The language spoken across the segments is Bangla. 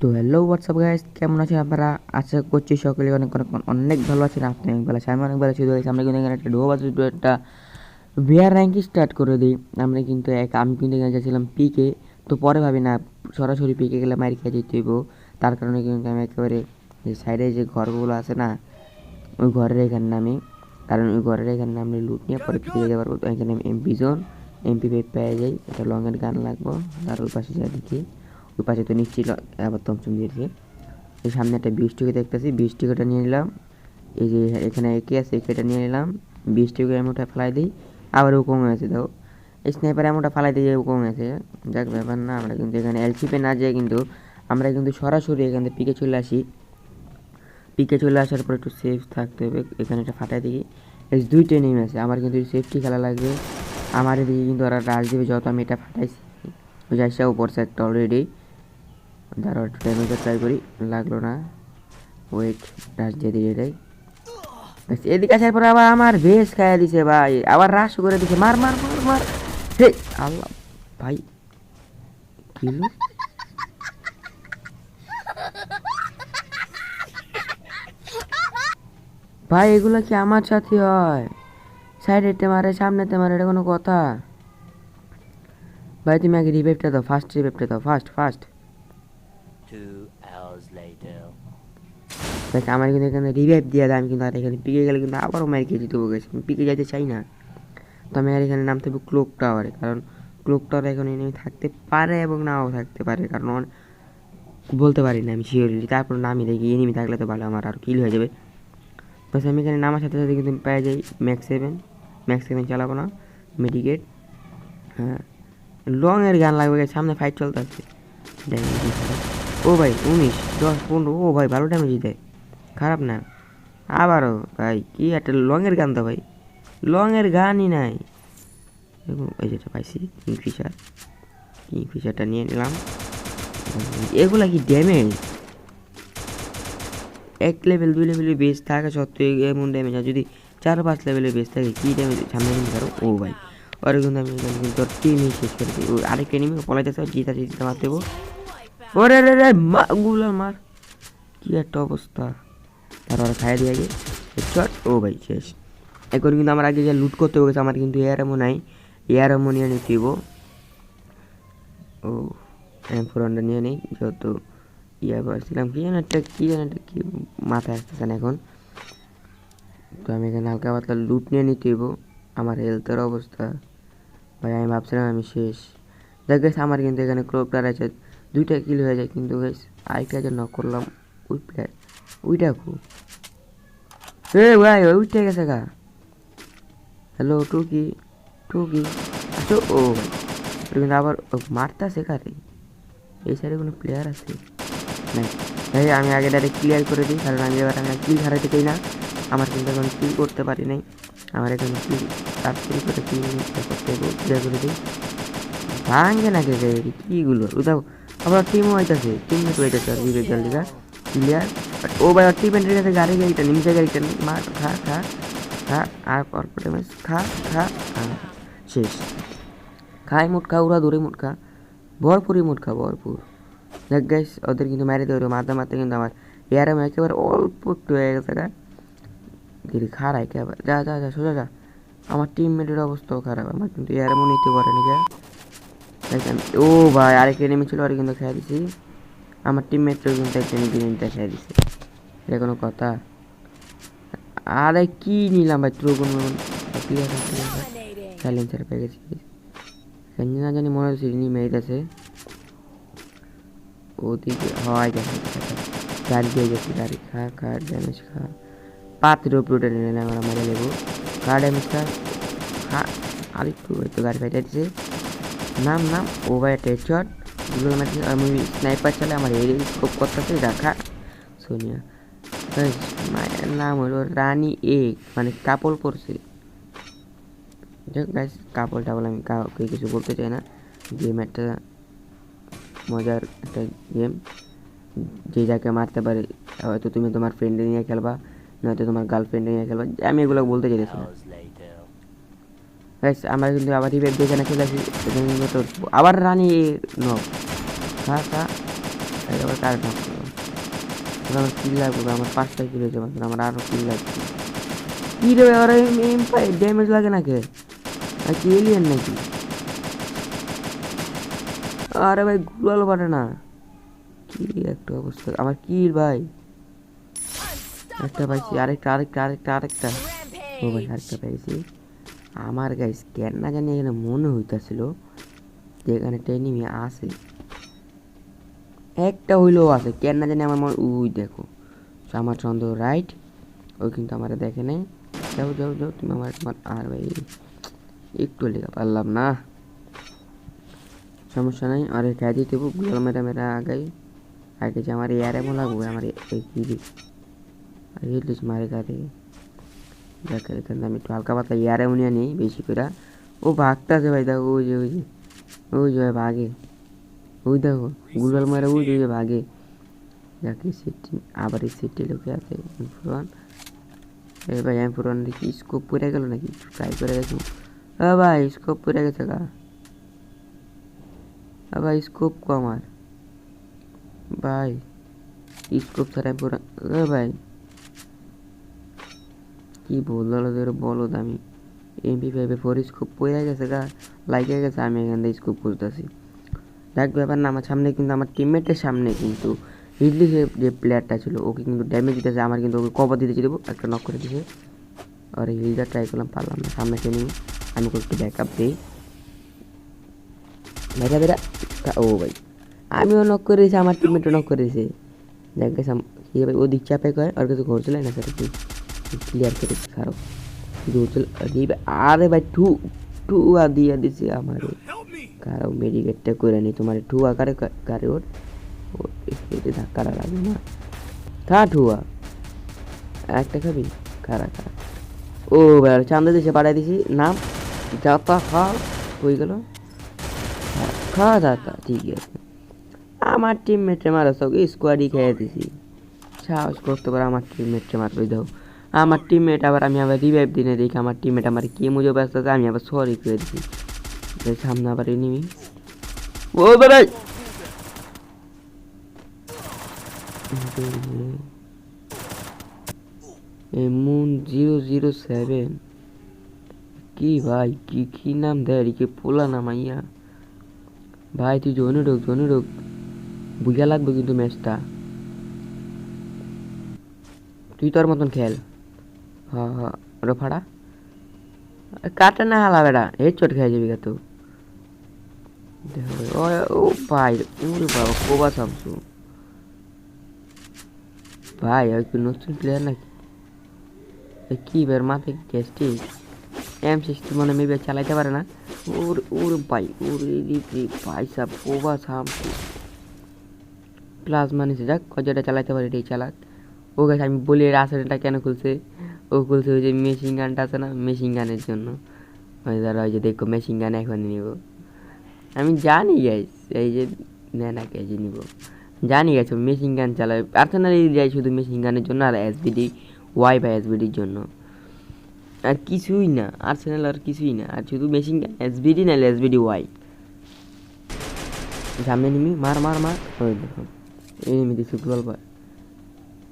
তো হ্যালো হোয়াটসঅ্যাপ গাইস কেমন আছেন আপনারা? আশা করছি সকলে অনেক অনেক অনেক ভালো আছেন, আপনি অনেক ভালো আছেন, আমি অনেক ভালো আছি। আমরা কিন্তু এখানে একটা ডোবা একটা বিয়ার র্যাঙ্ক স্টার্ট করে দিই। আমরা কিন্তু এক, আমি কিন্তু এখানে যাচ্ছিলাম পিকে তো পরে ভাবি, না, সরাসরি পিকে গেলে মারি খেয়ে যেতে হইব। তার কারণে কিন্তু আমি একেবারে যে সাইডে যে ঘরগুলো আছে না, ওই ঘরের এখানে নামি। কারণ ওই ঘরের এখানে নামলে লুট নিয়ে পরে পিকে যেতে পারব তো এখানে এমপি জোন এমপি পেয়ে যাই। এটা লংয়ের গান লাগবো, তার ওই পাশে যা দেখি। পাশে তো নিশ্চয়ই ল- আবার তমচুম দিয়েছি। এই সামনে একটা বিশ টিকে দেখতেছি বিশ টিকেটা নিয়ে নিলাম। এই যে এখানে একে আছে, একেটা নিয়ে নিলাম। বিশ টিকে এমনটা ফেলাই দিই, আবার কমে আছে দাও এই স্নাইপার এমনটা ফেলাই দিয়ে কমে আছে, যাক ব্যাপার না, আমরা কিন্তু এখানে এলসিপে না যাই কিন্তু আমরা কিন্তু সরাসরি এখান থেকে পিকে চলে আসি। পিকে চলে আসার পর একটু সেফ থাকতে হবে, এখানে একটা ফাটাই দিই। এই যে দুইটা নেমে আছে, আমার কিন্তু সেফটি খেলা লাগবে। আমার এদিকে কিন্তু ওরা রাশ দেবে যত আমি এটা ফাটাইছি ওই যাইসাও পড়ছে একটা অলরেডি দাঁড়াও, একটু ড্যামেজটা ট্রাই করি। লাগল না। ওয়েট রাশ দিয়ে দিয়ে এটাই। এদিকে আসার পর আবার আমার ভেস খাইয়া দিছে ভাই। আবার রাশ করে দিছে। মার মার মার মার। হে, আল্লাহ, ভাই, কি হলো? ভাই, এগুলো কি আমার সাথে হয়? সাইডেতে মারে সামনেতে মারে, এটা কোনো কথা? ভাই, তুমি আগে রিভাইভটা দাও। ফার্স্ট রিভাইভটা দাও। ফার্স্ট ফার্স্ট আমার কিন্তু এখানে রিভাইভ দিয়ে আমি কিন্তু আর এখানে পিকে গেলে কিন্তু আবারও মার খেয়ে গেছি আমি পিকে যেতে চাই না। তো আমি আর এখানে নামতে হবে ক্লোক টাওয়ারে কারণ ক্লোক টাওয়ারে এখন এনিমি থাকতে পারে এবং নাও থাকতে পারে, কারণ বলতে পারি না আমি শিওরিটি তারপর নামি দেখি এনিমি থাকলে তো ভালো, আমার আর কিল হয়ে যাবে। বাস, আমি এখানে নামার সাথে সাথে কিন্তু পেয়ে যাই ম্যাক্স সেভেন ম্যাক্স সেভেন চালাবো না মেডিকেট হ্যাঁ। লং এর গান লাগবে, সামনে ফাইট চলতে আছে। ও ভাই, উনিশ, দশ, পনেরো, ও ভাই, ভালো ড্যামেজ দেয় খারাপ না। আবারও, ভাই, কি একটা লংয়ের গান তো ভাই। লংয়ের গানই নাই। ওই যেটা পাইছি কিংফিশার কিংফিশারটা নিয়ে নিলাম। এগুলা কি ড্যামেজ এক লেভেল দুই লেভেলের বেস থাকা সত্ত্বেও এমন ড্যামেজ আর যদি চার, পাঁচ লেভেলের বেস থাকে, কী ড্যামেজ সামনে কিন্তু পারো ও ভাই। ওর কিন্তু আমি কিন্তু টিমই শেষ করে দিই। আরেকটা নিমি পলাইতেছে জিতা জিতা, মারতে দেবো। ওরে, রে রে, মা মার। কি একটা অবস্থা। তার ওরা খাইয়ে দিয়ে আগে চট ও ভাই, শেষ। এখন কিন্তু আমার আগে যে লুট করতে গেছে আমার কিন্তু এয়ার এমন নাই। এয়ার এমন নিয়ে নিতে ও এম ফোর নিয়ে নেই, যেহেতু ইয়া করছিলাম কি যেন একটা, কি যেন একটা, কি মাথায় আসতেছে না এখন। তো আমি এখানে হালকা পাতলা লুট নিয়ে নিতে আমার হেলথের অবস্থা। ভাই, আমি ভাবছিলাম আমি শেষ। দেখ আমার কিন্তু এখানে ক্রোপটার আছে। দুইটা কিল হয়ে যায় কিন্তু গাইস আরেকটা যে নক করলাম, ওই প্লেয়ার ওইটা খুব এ ভাই ওইটা গেছে গা। হ্যালো টুকি টুকি আসো ও কিন্তু আবার মারতেছে কারে এই সাইডে কোনো প্লেয়ার আছে? ভাই, আমি আগে ডাইরেক্ট ক্লিয়ার করে দিই, কারণ আমি এবার আমি কিল হারাতে চাই না। আমার কিন্তু এখন কিল করতে পারি নাই। আমার এখানে কিল তাড়াতাড়ি করে কিল করতে ক্লিয়ার করে দিই। ভাঙে না কে কিগুলো উদাও আবার টিমও হইতাছে টিম মেট হইতাছে আর বিবেক জলদিকা ক্লিয়ার ও ভাই টিম মেটের কাছে গাড়ি, গাড়িটা নিমিশে গাড়িটা মার খা খা খা, আর কর্পোরেট ম্যাচ খা খা শেষ। খাই মুটকা, উড়া দূরে মুটকা। ভরপুরই মুটকা, ভরপুর। দেখ গাইস ওদের কিন্তু মেরে দেবে মাথা মারতে কিন্তু আমার এয়ারাম একেবারে অল্প একটু হয়ে গেছে গা গিরি খারাপ একেবারে। যা যা যা, সোজা যা। আমার টিম টিমমেটের অবস্থাও খারাপ, আমার কিন্তু এয়ারামও নিতে পারে না যা দেখেন ও ভাই আরেক এনিমি ছিল আরে কিন্তু খেয়ে দিছি। আমার টিমমেটও কিন্তু একটা নিতে খেয়ে দিছে। এটা কোনো কথা? আরে কি নিলাম ভাই তোর কোনো সাইলেন্সার পেয়ে গেছি। না জানি মনে হচ্ছে ইনি মেয়েছে ওদিকে হয় দেখেন গাড়ি দিয়ে গেছি গাড়ি খা খা ড্যামেজ খা। পাত্র উপরে নিয়ে নিলাম আমরা মেরে নেব খা ড্যামেজ খা। খা আরেকটু হয়তো গাড়ি ফাইটা দিছে। নাম নাম ও ভাই একটা হেডশট দুটো আমি স্নাইপার চালে আমার হেডে স্কোপ করতেছে, রাখা। সোনিয়া মায়ের নাম হলো রানী এক মানে কাপড় পরছে যাক গাইস কাপড় টাপড় আমি কাউকে কিছু বলতে চাই না। গেম একটা মজার একটা গেম যে যাকে মারতে পারে, হয়তো তুমি তোমার ফ্রেন্ডে নিয়ে খেলবা, নয়তো তোমার গার্লফ্রেন্ডে নিয়ে খেলবা, আমি এগুলো বলতে চাইছি না. গাইস আমরা কিন্তু আবার রিভাইভ দিয়ে এখানে চলে আসি আবার রানী নক খা খা আবার কার আমার কিল লাগবে আমার পাঁচটা কিল হয়েছে আমার আরও কিল লাগবে। কি রে আর এম পাই ড্যামেজ লাগে না কে আর কি এলিয়েন নাকি? আরে ভাই গুলাল পারে না। কি একটা অবস্থা। আমার কিল ভাই। একটা পাইছি, আরেকটা আরেকটা আরেকটা আরেকটা। ও ভাই, আরেকটা পাইছি। আমার গাইস কেন না জানি এখানে মনে হইতাছিল যে এখানে টেনিমি আছে একটা হইলেও আছে কেন না জানি আমার মনে উই দেখো আমার চন্দ্র রাইট ও কিন্তু আমার দেখে নেই যাও যাও যাও তুমি আমার তোমার আর ভাই একটু লেখা পারলাম না সমস্যা নাই আরে খাই দিতে গুগল মেরা মেরা আগাই আগে যে আমার ইয়ারে মো লাগবে আমার এই হিলিস মারে গাড়ি দেখ এখানে আমি একটু হালকা পাতলা ইয়ারে উনিয়া নেই বেশি করে ও ভাগতাছে ভাই দেখো ওই যে ওই যে ওই যে ভাই ভাগে ওই দেখো গুগল মারা ওই যে ওই যে ভাগে যাকে সিটি আবার এই সিটি লোকে আছে ফুরান এ ভাই আমি ফুরান দেখি স্কোপ পড়ে গেল নাকি ট্রাই করে গেছি ও ভাই স্কোপ পড়ে গেছে গা ও ভাই স্কোপ কো আমার ভাই স্কোপ ছাড়া আমি পুরা ও ভাই কি বলল তোর বলো দামি এমপি ফাইভে ফোর স্কোপ পড়ে গেছে গা লাইকে গেছে, আমি এখান থেকে স্কোপ খুঁজতেছি। দেখ ব্যাপার না, আমার সামনে কিন্তু, আমার টিমমেটের সামনে কিন্তু রিডলি যে প্লেয়ারটা ছিল, ওকে কিন্তু ড্যামেজ দিতেছে, আমার কিন্তু ওকে কভার দিতে দেবো একটা নক করে দিছে। আর হিলটা ট্রাই করলাম, পারলাম না, সামনে টেনে আমি ওকে একটু ব্যাক আপ দিই। বেটা বেটা ও ভাই, আমিও নক করে দিয়েছি, আমার টিমমেটও নক করে দিয়েছে। দেখ গেছে ভাই ও দিক চাপে করে আর কিছু ঘর চলে না, সেটা কি? ক্লিয়ার করে ছাড়ো ঘুরছিল আরে ভাই টু টু আর দিয়ে দিছে আমার। কারও মেডিকেটটা করে নি তোমার টু আকারে কারে ওর? ও এতে ধাক্কাটা লাগবে না। খা ঠুয়া। একটা খাবি? খারা খা ও ভাই চান্দা দিছে পাঠাই দিছি। নাম? যাতা খা হয়ে গেল। খা দাতা ঠিক আছে। আমার টিমমেটে মারা সব স্কোয়াডই খেয়ে দিছি। সাহস করতে পারে আমার টিমমেটে মারবে দাও। আমার টিমমেট আবার আমি আবার রিভাইভ দিনে দেখি, আমার টিমমেট আমার কি মুজো ব্যস্ত আছে, আমি আবার সরি করে দিছি এই সামনে আবার এনিমি ও বেড়াই মুন জিরো জিরো সেভেন কি ভাই, কি কি নাম দেয় কি পোলা নাম, আইয়া। ভাই, তুই জনে ঢোক জনে ঢোক। বুঝা লাগবে কিন্তু ম্যাচটা তুই তোর মতন খেল। হ্যাঁ হ্যাঁ। ওটা কাটা না হালা বেড়া, এই চোট খেয়ে যাবি তো ও ভাই ওরে ভাই ওই নতুন প্লেয়ার নাকি? কি বের মাথায় গ্যাস্টি এম সিক্সটি মনে মেবি চালাইতে পারে না। ওর ওর ভাই ওর ভাই সাপ কোবা সামসু। প্লাস মানিছে যাক যেটা চালাইতে পারে এটাই চালাক। ও গেছে আমি বলি এর আসেনটা কেন খুলছে? ও খুলছে ওই যে মেশিন গানটা আছে না মেশিন গানের জন্য। ওই ধরো ওই যে দেখো মেশিন গান এখন নিব। আমি জানি গাইস এই যে নেনা কেজি নিব। জানি গেছে মেশিন গান চালাবে। আর্সেনাল যাই শুধু মেশিন গানের জন্য আর এসবিডি ওয়াই বা এসবিডির জন্য। আর কিছুই না আর্সেনাল আর কিছুই না। আর শুধু মেশিন গান এসবিডি নাহলে এসবিডি ওয়াই সামনে নিমি মার মার মার। ওই দেখো, এই নিমি দিচ্ছি গল্প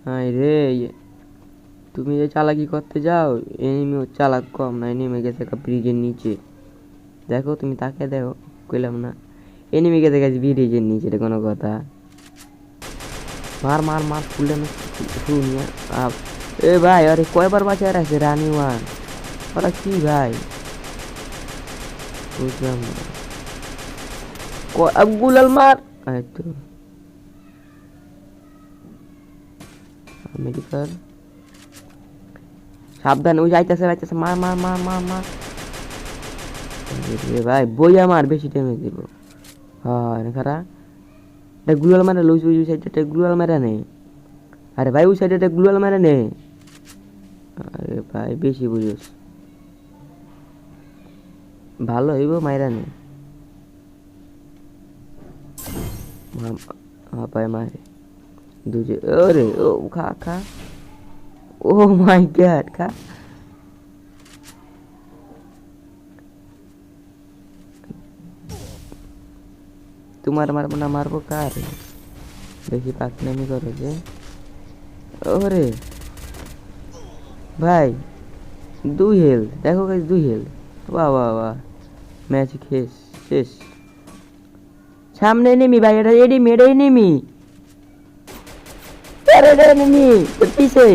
হাই রে তুমি যে চালাকি করতে যাও এনিমি চালাক কম না এনিমি গেছে ব্রিজের নিচে। দেখো, তুমি তাকে দেখো, কইলাম না। এনিমি গেছে গেছে ব্রিজের নিচে, এটা কোনো কথা। মার মার মার ফুলে শুনিয়া এ ভাই, আরে কয়বার বাঁচায় রাখছে রানি ওয়ান? ওরা কি ভাই? বুঝলাম গুলাল মার? মেডিকেল সাবধান, ওই যাইতেছে যাইতেছে মার মার মার মার মার। ভাই বই আমার বেশি ড্যামেজ দিব। হ্যাঁ খারা? এটা গ্লুয়াল মারা লুজ ওই সাইডে এটা গ্লুয়াল মারা নে। আরে ভাই, ওই সাইডে এটা গ্লুয়াল মারা নে। আরে ভাই, বেশি বুঝোস। ভালো হইব মাইরা নে। হ্যাঁ ভাই, মারে। দুজে ওরে, ও, খা খা। ও মাই গড খা তোমার মারবো না মারবো কার দেখি পাকনামি করে যে ওরে ভাই দুই হেল দেখো গাইস দুই হেল বাহ বাহ বাহ ম্যাচ শেষ শেষ সামনে নেমি ভাই এটা এডি মেরে নেমি এনিমি পিছে